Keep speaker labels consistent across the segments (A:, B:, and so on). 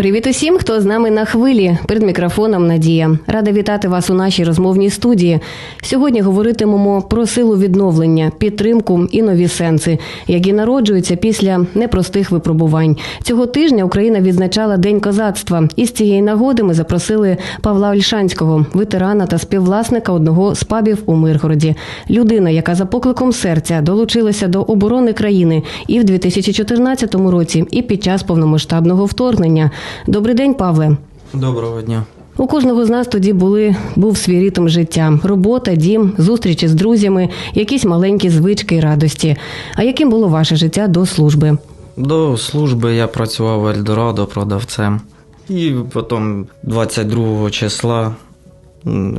A: Привіт усім, хто з нами на хвилі. Перед мікрофоном Надія. Рада вітати вас у нашій розмовній студії. Сьогодні говоритимемо про силу відновлення, підтримку і нові сенси, які народжуються після непростих випробувань. Цього тижня Україна відзначала День козацтва. І з цієї нагоди ми запросили Павла Ольшанського, ветерана та співвласника одного з пабів у Миргороді. Людина, яка за покликом серця долучилася до оборони країни і в 2014 році, і під час повномасштабного вторгнення. Добрий день, Павле.
B: Доброго дня.
A: У кожного з нас тоді були був свій ритм життя: робота, дім, зустрічі з друзями, якісь маленькі звички і радості. А яким було ваше життя до служби?
B: До служби я працював в Ельдорадо продавцем. І потім 22 числа,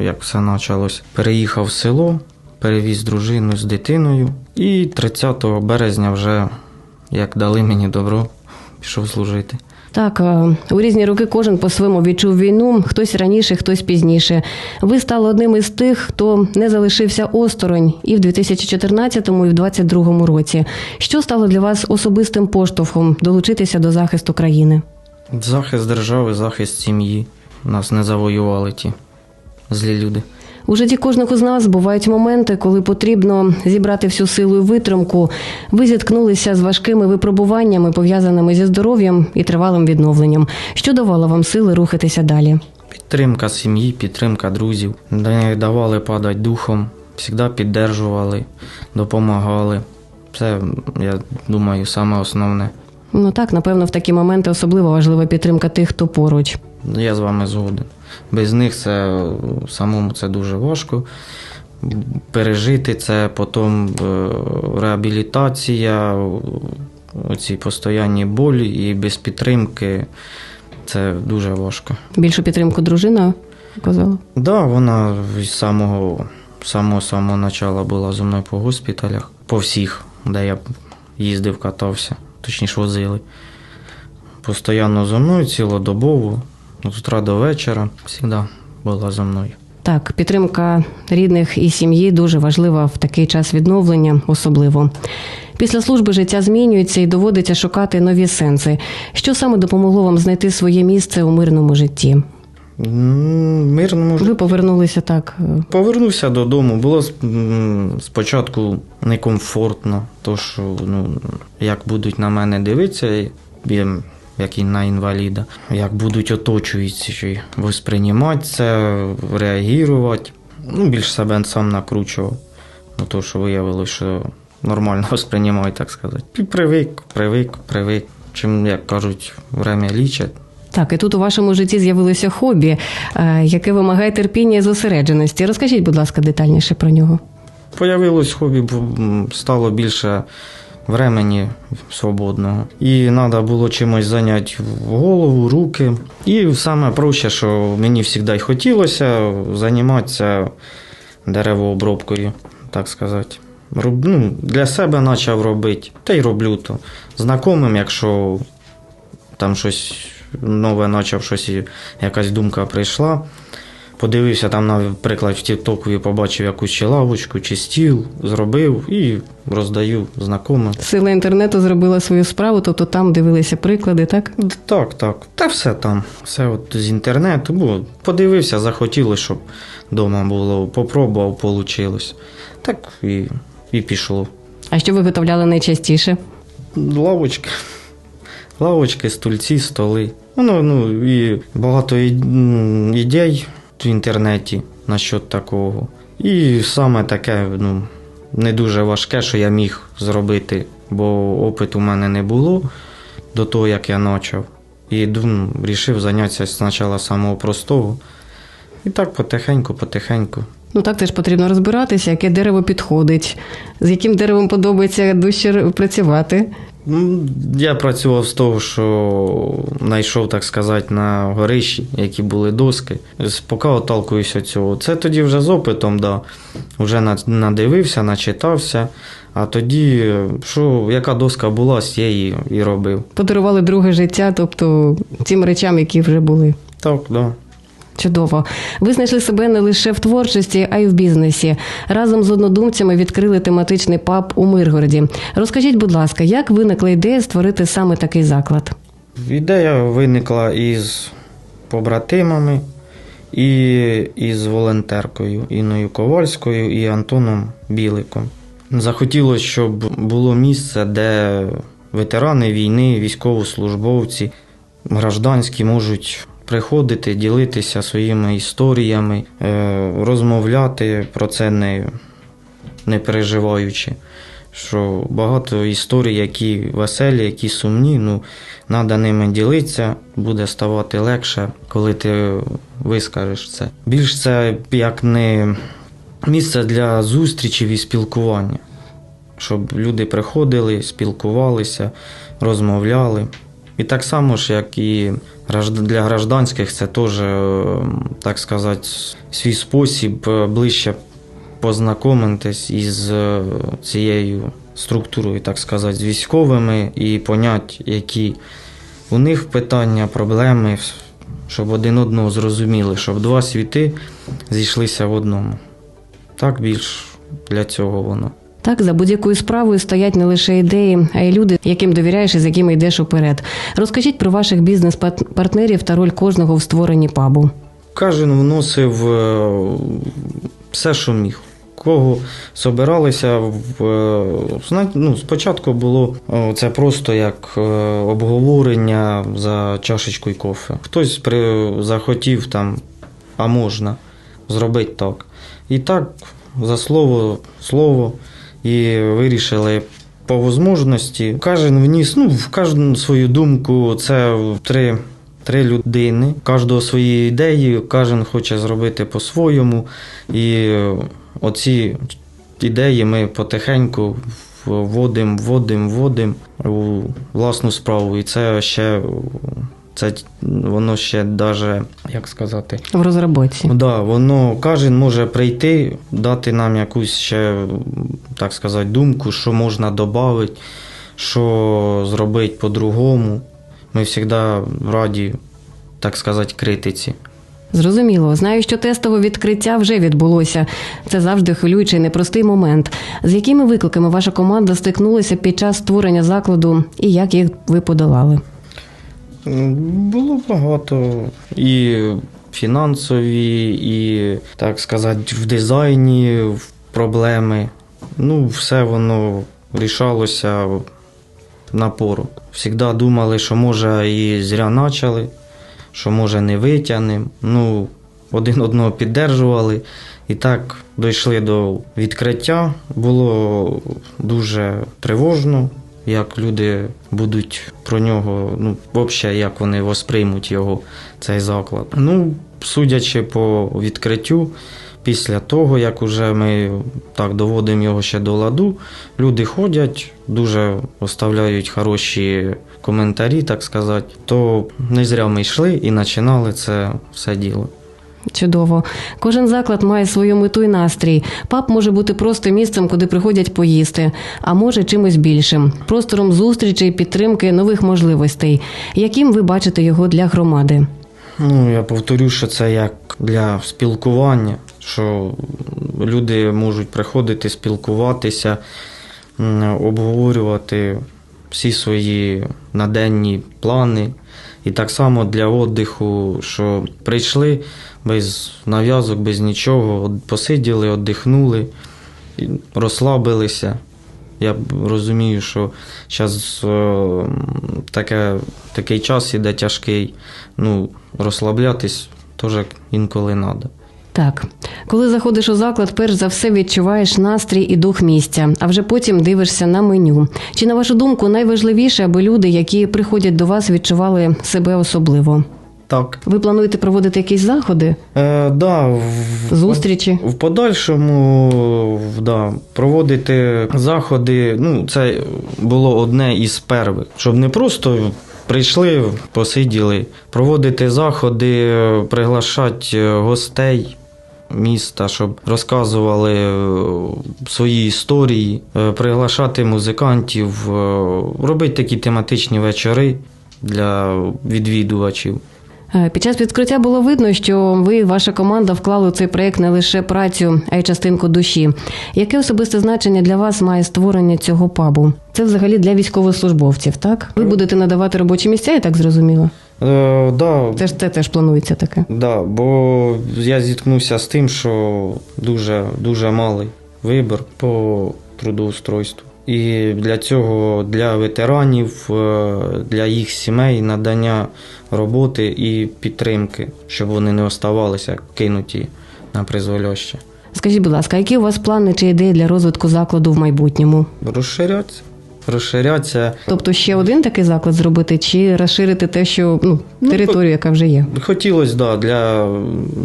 B: як все почалось, переїхав в село, перевіз дружину з дитиною. І 30 березня вже, як дали мені добро, пішов служити.
A: Так, е, у різні роки кожен по-своєму відчув війну, хтось раніше, хтось пізніше. Ви стали одним із тих, хто не залишився осторонь і в 2014 і в 2022 році. Що стало для вас особистим поштовхом долучитися до захисту країни?
B: Захист держави, захист сім'ї. Нас не завоювали ті злі люди.
A: У житті кожного з нас бувають моменти, коли потрібно зібрати всю силу і витримку. Ви зіткнулися з важкими випробуваннями, пов'язаними зі здоров'ям і тривалим відновленням. Що давало вам сили рухатися далі?
B: Підтримка сім'ї, підтримка друзів. Не давали падати духом, завжди піддержували, допомагали. Це, я думаю, саме основне.
A: Ну так, напевно, в такі моменти особливо важлива підтримка тих, хто поруч.
B: Я з вами згоден. Без них це самому це дуже важко. Пережити це, потім е, реабілітація, оці постоянні болі і без підтримки це дуже важко.
A: Більшу підтримку дружина казала.
B: Так, да, вона з самого самого самого начала була зі мною по госпіталях, по всіх, де я їздив, катався, точніше возили. Постоянно зі мною цілодобово, з утра до вечора, завжди була зі мною.
A: Так, підтримка рідних і сім'ї дуже важлива в такий час відновлення, особливо. Після служби життя змінюється і доводиться шукати нові сенси. Що саме допомогло вам знайти своє місце у мирному житті?
B: Мирному ж-
A: Ви повернулися так.
B: Повернувся додому. Було спочатку некомфортно, то що ну, як будуть на мене дивитися, я, як і на інваліда, як будуть оточуючі восприймати це, реагувати. Ну, більш себе сам накручував. Ну, то, що виявилося, що нормально восприймають, так сказати. І привик, привик, привик. Чим, як кажуть, время лічать.
A: Так, і тут у вашому житті з'явилося хобі, е, яке вимагає терпіння і зосередженості. Розкажіть, будь ласка, детальніше про нього.
B: Появилось хобі, бо стало більше времени свободного. І треба було чимось зайняти голову, руки. І саме проще, що мені завжди й хотілося займатися деревообробкою, так сказати. Роб- Ну, для себе почав робити, та й роблю то. Знайомим, якщо там щось нове почав, щось, якась думка прийшла. Подивився там, наприклад, в Тіктоку і побачив якусь чи лавочку, чи стіл, зробив і роздаю знайомим.
A: Сила інтернету зробила свою справу, тобто там дивилися приклади, так?
B: Так, так. Та все там. Все от з інтернету. Бо подивився, захотілося, щоб вдома було. Попробував, вийшло. Так і, і пішло.
A: А що виготовляли найчастіше?
B: Лавочки. Лавочки, стульці, столи. Воно, ну, і багато м, ідей в інтернеті насчет такого. І саме таке, ну, не дуже важке, що я міг зробити, бо опиту у мене не було до того, як я почав. І ну, вирішив зайнятися спочатку самого простого. І так потихеньку, потихеньку.
A: Ну так теж потрібно розбиратися, яке дерево підходить, з яким деревом подобається дужче працювати.
B: Ну, Я працював з того, що знайшов, так сказати, на горищі, які були доски. Поки отталкуюся цього. Це тоді вже з опитом, да. вже надивився, начитався. А тоді, що, яка доска була, з тієї і робив.
A: Подарували друге життя, тобто тим речам, які вже були.
B: Так, да.
A: Чудово. Ви знайшли себе не лише в творчості, а й в бізнесі. Разом з однодумцями відкрили тематичний паб у Миргороді. Розкажіть, будь ласка, як виникла ідея створити саме такий заклад?
B: Ідея виникла із побратимами і із волонтеркою Інною Ковальською і Антоном Біликом. Захотілося, щоб було місце, де ветерани війни, військовослужбовці, гражданські можуть приходити, ділитися своїми історіями, е, розмовляти про це не, не переживаючи. Що багато історій, які веселі, які сумні, ну, треба ними ділитися, буде ставати легше, коли ти вискажеш це. Більш це як не місце для зустрічей і спілкування, щоб люди приходили, спілкувалися, розмовляли. І так само ж, як і для гражданських, це теж, е, так сказати, свій спосіб е, ближче познайомитись із е, цією структурою, так сказати, з військовими і понять, які у них питання, проблеми, щоб один одного зрозуміли, щоб два світи зійшлися в одному. Так більш для цього воно.
A: Так, за будь-якою справою стоять не лише ідеї, а й люди, яким довіряєш і з якими йдеш уперед. Розкажіть про ваших бізнес-партнерів та роль кожного в створенні пабу.
B: Кожен вносив е, все, що міг. Кого собиралися в е, ну, спочатку було це просто як е, обговорення за чашечкою кофе. Хтось при, захотів там, а можна зробити так. І так, за слово, слово, і вирішили по можливості. Кожен вніс, ну, в кожну свою думку, це три. Три людини, кожного свої ідеї, кожен хоче зробити по-своєму. І оці ідеї ми потихеньку вводимо, вводимо, вводимо у власну справу. І це ще це воно ще даже, як сказати,
A: В розробці.
B: Да, воно кожен може прийти, дати нам якусь ще, так сказати, думку, що можна додати, що зробити по-другому. Ми завжди раді, так сказати, критиці.
A: Зрозуміло, знаю, що тестове відкриття вже відбулося. Це завжди хвилюючий непростий момент. З якими викликами ваша команда стикнулася під час створення закладу і як їх ви подолали?
B: Було багато і фінансові, і, так сказати, в дизайні в проблеми. Ну, все воно рішалося напору. Всігда думали, що може і зря почали, що може не витягнемо. Ну, один одного піддержували. І так дійшли до відкриття. Було дуже тривожно, як люди будуть про нього, ну, взагалі, як вони восприймуть його, цей заклад. Ну, судячи по відкриттю, після того, як уже ми так доводимо його ще до ладу, люди ходять, дуже оставляють хороші коментарі, так сказати, то не зря ми йшли і починали це все діло.
A: Чудово. Кожен заклад має свою мету і настрій. Паб може бути просто місцем, куди приходять поїсти, а може чимось більшим, простором зустрічей, підтримки, нових можливостей. Яким ви бачите його для громади?
B: Ну, я повторю, що це як для спілкування, що люди можуть приходити, спілкуватися, обговорювати всі свої наденні плани. І так само для віддиху, що прийшли без нав'язок, без нічого, посиділи, віддихнули, розслабилися. Я розумію, що зараз таке, такий час іде тяжкий. Ну, розслаблятись теж інколи треба.
A: Так, коли заходиш у заклад, перш за все відчуваєш настрій і дух місця, а вже потім дивишся на меню. Чи на вашу думку найважливіше, аби люди, які приходять до вас, відчували себе особливо?
B: Так.
A: Ви плануєте проводити якісь заходи,
B: Е, да, в,
A: зустрічі?
B: В подальшому в- да, проводити заходи, ну, це було одне із первих, щоб не просто прийшли, посиділи, проводити заходи, приглашати гостей міста, щоб розказували е, свої історії, е, приглашати музикантів, е, робити такі тематичні вечори для відвідувачів.
A: Під час відкриття було видно, що ви, ваша команда, вклали у цей проект не лише працю, а й частинку душі. Яке особисте значення для вас має створення цього пабу? Це взагалі для військовослужбовців, так? Ви будете надавати робочі місця, я так зрозуміла.
B: Е, да,
A: Це ж це теж планується таке.
B: Да, бо я зіткнувся з тим, що дуже, дуже малий вибір по трудоустройству. І для цього для ветеранів, е, для їх сімей надання роботи і підтримки, щоб вони не оставалися кинуті на призволяще.
A: Скажіть, будь ласка, які у вас плани чи ідеї для розвитку закладу в майбутньому?
B: Розширяться. Розширяться.
A: Тобто ще один такий заклад зробити, чи розширити те, що ну,
B: Ну,
A: територію, яка вже є?
B: Хотілося да, для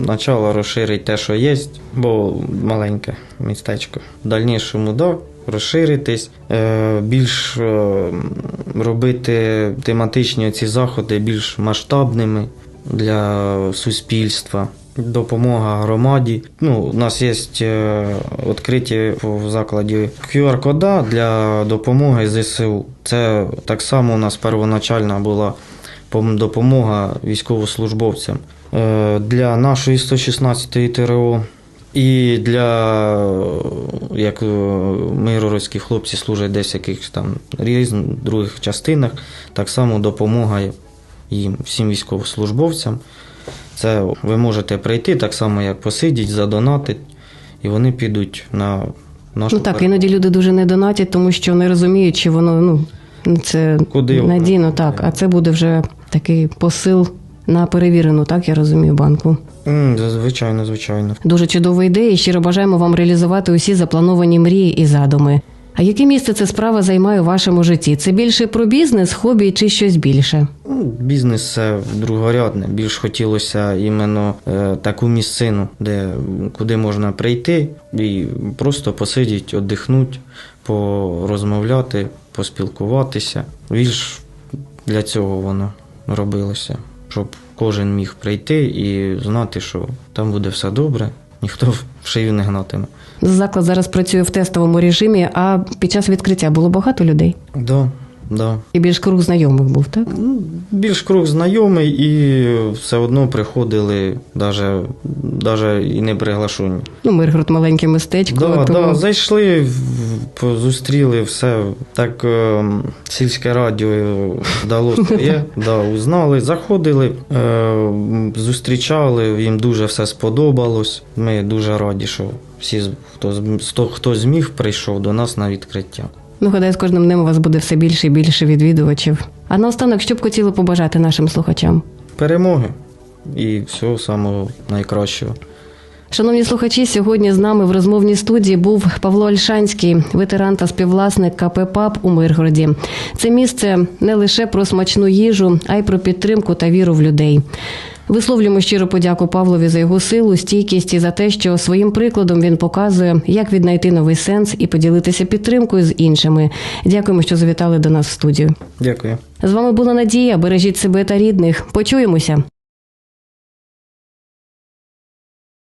B: початку розширити те, що є, бо маленьке містечко. В дальнішому, да, розширитись, е, більш е, робити тематичні ці заходи більш масштабними для суспільства. Допомога громаді. Ну, у нас є е, відкриті в закладі QR-кода для допомоги ЗСУ. Це так само у нас первоначальна була допомога військовослужбовцям Е, для нашої 116-ї ТРО і для як е, хлопці служать десь якихось там різних других частинах, так само допомога їм, всім військовослужбовцям. Це ви можете прийти так само, як посидіть, задонатити, і вони підуть на нашу
A: Ну так,
B: перемогу.
A: іноді люди дуже не донатять, тому що не розуміють, чи воно ну це
B: Куди воно?
A: надійно, так. А це буде вже такий посил на перевірену, так я розумію, банку.
B: М, Звичайно, звичайно.
A: Дуже чудова ідея. і Щиро бажаємо вам реалізувати усі заплановані мрії і задуми. А яке місце ця справа займає у вашому житті? Це більше про бізнес, хобі чи щось більше?
B: Ну, Бізнес це другорядне. Більш хотілося іменно е, таку місцину, де куди можна прийти і просто посидіти, віддихнути, порозмовляти, поспілкуватися. Більш для цього воно робилося, щоб кожен міг прийти і знати, що там буде все добре, ніхто в шию не гнатиме.
A: Заклад зараз працює в тестовому режимі, а під час відкриття було багато людей.
B: Да, да.
A: І більш круг знайомих був, так?
B: Ну, більш круг знайомий і все одно приходили, навіть, навіть і не приглашені.
A: Ну, Миргород маленьке містечко.
B: Да,
A: тому...
B: да, зайшли, зустріли все. Так е, сільське радіо дало своє, да, узнали, заходили, е, зустрічали, їм дуже все сподобалось. Ми дуже раді, що всі, хто, хто зміг, прийшов до нас на відкриття.
A: Ну, гадаю, з кожним днем у вас буде все більше і більше відвідувачів. А наостанок, що б хотіли побажати нашим слухачам?
B: Перемоги і всього самого найкращого.
A: Шановні слухачі, сьогодні з нами в розмовній студії був Павло Ольшанський, ветеран та співвласник КП ПАП у Миргороді. Це місце не лише про смачну їжу, а й про підтримку та віру в людей. Висловлюємо щиро подяку Павлові за його силу, стійкість і за те, що своїм прикладом він показує, як віднайти новий сенс і поділитися підтримкою з іншими. Дякуємо, що завітали до нас в студію.
B: Дякую.
A: З вами була Надія. Бережіть себе та рідних. Почуємося.